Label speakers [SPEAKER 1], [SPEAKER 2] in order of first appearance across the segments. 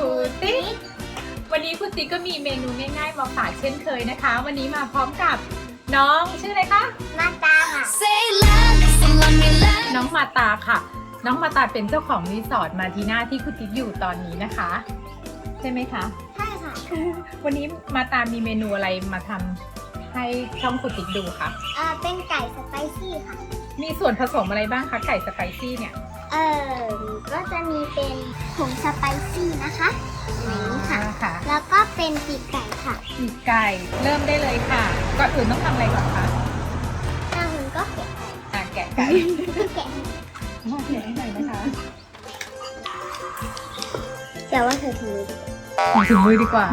[SPEAKER 1] รูติ๊กวันนี้ครูติ๊กก็มีเมนูง่ายๆมาฝากเช่นเคยนะคะ วันนี้มาพร้อมกับน้องชื่ออะไรคะ
[SPEAKER 2] มาตาค่ะ
[SPEAKER 3] Say love, say love me love.
[SPEAKER 1] น้องมาตาค่ะ น้องมาตาเป็นเจ้าของรีสอร์ทมาทีน่าที่ครูติ๊กอยู่ตอนนี้นะคะ ใช่ไหมคะ
[SPEAKER 2] ใช่ค่ะ
[SPEAKER 1] วันนี้มาตามีเมนูอะไรมาทำให้ช่องครูติ๊กดูคะ
[SPEAKER 2] เออเป็นไก่สไปซี่ค่ะ
[SPEAKER 1] มีส่วนผสมอะไรบ้างคะไก่สไปซี่เนี่ย
[SPEAKER 2] เออก็จะมีเป็นผงสไปซี่นะคะอันนี้ค่ะ
[SPEAKER 1] อ่าค่ะ
[SPEAKER 2] แล้วก็เป็นปีกไก่ค่ะ
[SPEAKER 1] ปีกไก่ เริ่มได้เลยค่ะ ก่อนอื่นต้องทำอะไรก่อนคะ
[SPEAKER 2] ถ้ามันก็เก็บไก่
[SPEAKER 1] อะแกะไก่
[SPEAKER 2] แกะ
[SPEAKER 1] มาแกะให้หน่อยนะคะ
[SPEAKER 2] แต่ว่าเธอถือ
[SPEAKER 1] เอาถุงมือดีกว่า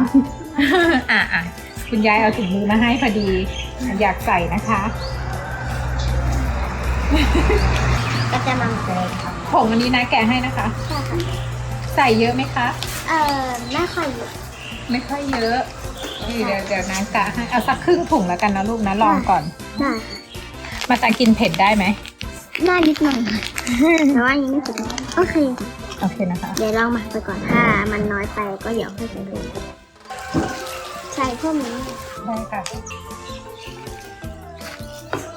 [SPEAKER 1] อะอะคุณยายเอาถุงมือมาให้พอดี อยากใส่นะคะ
[SPEAKER 2] ก็จะมา
[SPEAKER 1] ผงอันนี้นะแกะให้นะคะ
[SPEAKER 2] ใช่ค่ะ
[SPEAKER 1] ใส่เยอะไหมคะ
[SPEAKER 2] เออไม่ค่อยเยอะ
[SPEAKER 1] ไม่ค่อยเยอะนี่เดี๋ยวเดี๋ยวนะกะให้เอาสักครึ่งถุงแล้วกันนะลูกนะลองก่อน
[SPEAKER 2] ได้
[SPEAKER 1] มาตากินเผ็ดได้ไหม
[SPEAKER 2] ได้นิดหน่อยค่ะแต่ว่ายังไม่ถึงโอเค
[SPEAKER 1] โอเคนะคะ
[SPEAKER 2] เดี๋ยวเราหมักไปก่อนถ้ามันน้อยไปก็เดี๋ยวค่อยใส่เพิ่มใส่พวกนี้
[SPEAKER 1] ได้ค่ะ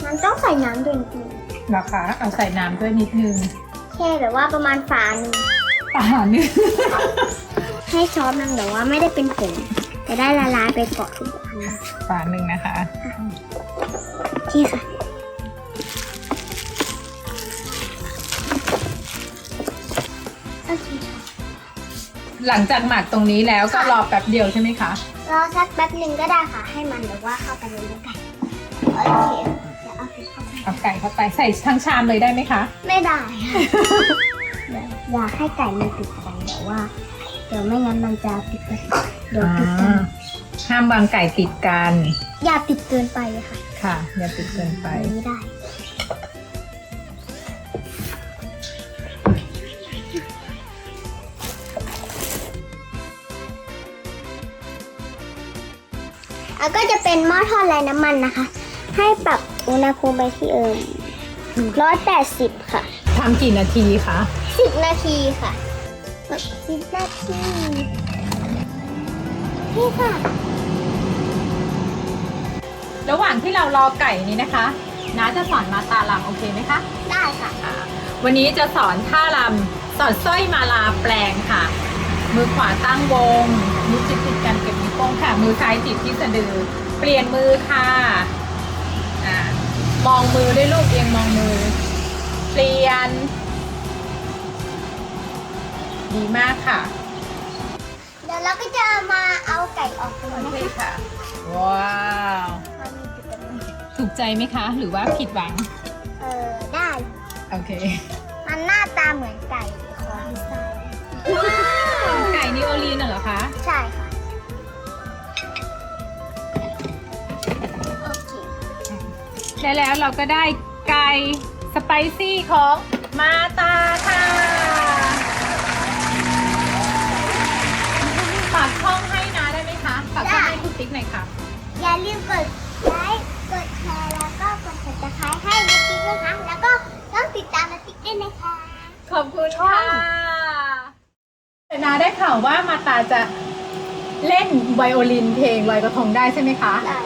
[SPEAKER 2] มันต้องใส่น้ำด้วยจริง
[SPEAKER 1] นะคะเอาใส่น้ำด้วยนิดนึง
[SPEAKER 2] ๆแค่แบบว่าประมาณฝาหนึ่ง
[SPEAKER 1] อาหารนึง
[SPEAKER 2] ให้ช้อนนึงแต่ว่าไม่ได้เป็นผงจะได้ละลายไปเกาะทุกอัน
[SPEAKER 1] ฝาหนึ่งนะคะ
[SPEAKER 2] ที่ค่ะ โอเคค่ะ
[SPEAKER 1] หลังจากหมักตรงนี้แล้วก็รอแป๊บเดียวใช่ไหมคะ
[SPEAKER 2] รอสักแป๊บหนึ่งก็ได้ค่ะ ให้มันแบบว่าเข้าไปในเนื้อไก่ โอเคเดี๋ยวเอาไปเข้าไป
[SPEAKER 1] เอาไก่เข้าไปใส่ทั้งชามเลยได้ไหมคะ
[SPEAKER 2] ไม่ได้ค่ะอยากให้ไก่มันติดกันแต่ว่า เดี๋ยวไม่งั้นมันจะติดกันเดี๋ยวติดกัน
[SPEAKER 1] ห้ามวางไก่ติดกัน
[SPEAKER 2] อย่าติดเกินไปค่ะ
[SPEAKER 1] ค่ะ อย่าติดเกินไป
[SPEAKER 2] ไม่ได้ แล้วก็จะเป็นหม้อทอดไร้น้ำมันนะคะ ให้ปรับอุณหภูมิไปที่เอิมร้อยแปดสิบค่ะ
[SPEAKER 1] ทำกี่นาทีคะ
[SPEAKER 2] สิบนาทีค่ะสิบนาทีนี่ค่ะ
[SPEAKER 1] ระหว่างที่เรารอไก่นี้นะคะน้าจะสอนมาตาลำโอเคไหมคะ
[SPEAKER 2] ได้ค่ะ
[SPEAKER 1] อ่าวันนี้จะสอนท่ารำสอนสร้อยมาลาแปลงค่ะ มือขวาตั้งวงมือจิตติดกันเก็บนิ้วโป้งค่ะ มือซ้ายจิตที่สะดือ เปลี่ยนมือค่ะ อ่ามองมือด้วยลูกเอียงมองมือ เปลี่ยน ดีมากค่ะ
[SPEAKER 2] เดี๋ยวเราก็จะมาเอาไก่ออกกัน
[SPEAKER 1] โอ
[SPEAKER 2] นะ
[SPEAKER 1] เค
[SPEAKER 2] คะ
[SPEAKER 1] ค่ะ ว้าว
[SPEAKER 2] มันมีจุดตรงนี้
[SPEAKER 1] ถูกใจไหมคะ หรือว่าผิดหวัง
[SPEAKER 2] เออได้
[SPEAKER 1] โอเค
[SPEAKER 2] มันหน้าตาเหมือนไก่
[SPEAKER 1] และแล้วเราก็ได้ไก่สไปซี่ของมาตาค่ะฝากช่องให้นะได้ไหมคะฝากช่องให้คุณติ๊กหน่อยค่ะ
[SPEAKER 2] อย่าลืมกดไลค์กดแชร์แล้วก็กด subscribe ให้นักติ๊กนะคะ แล้วก็ต้องติดตามนักติ๊กด้วยนะคะ
[SPEAKER 1] ขอบคุณค่ะนาได้ข่าวว่ามาตาจะเล่นไวโอลินเพลงลอยกระทงได้ใช่ไหมคะ
[SPEAKER 2] ได้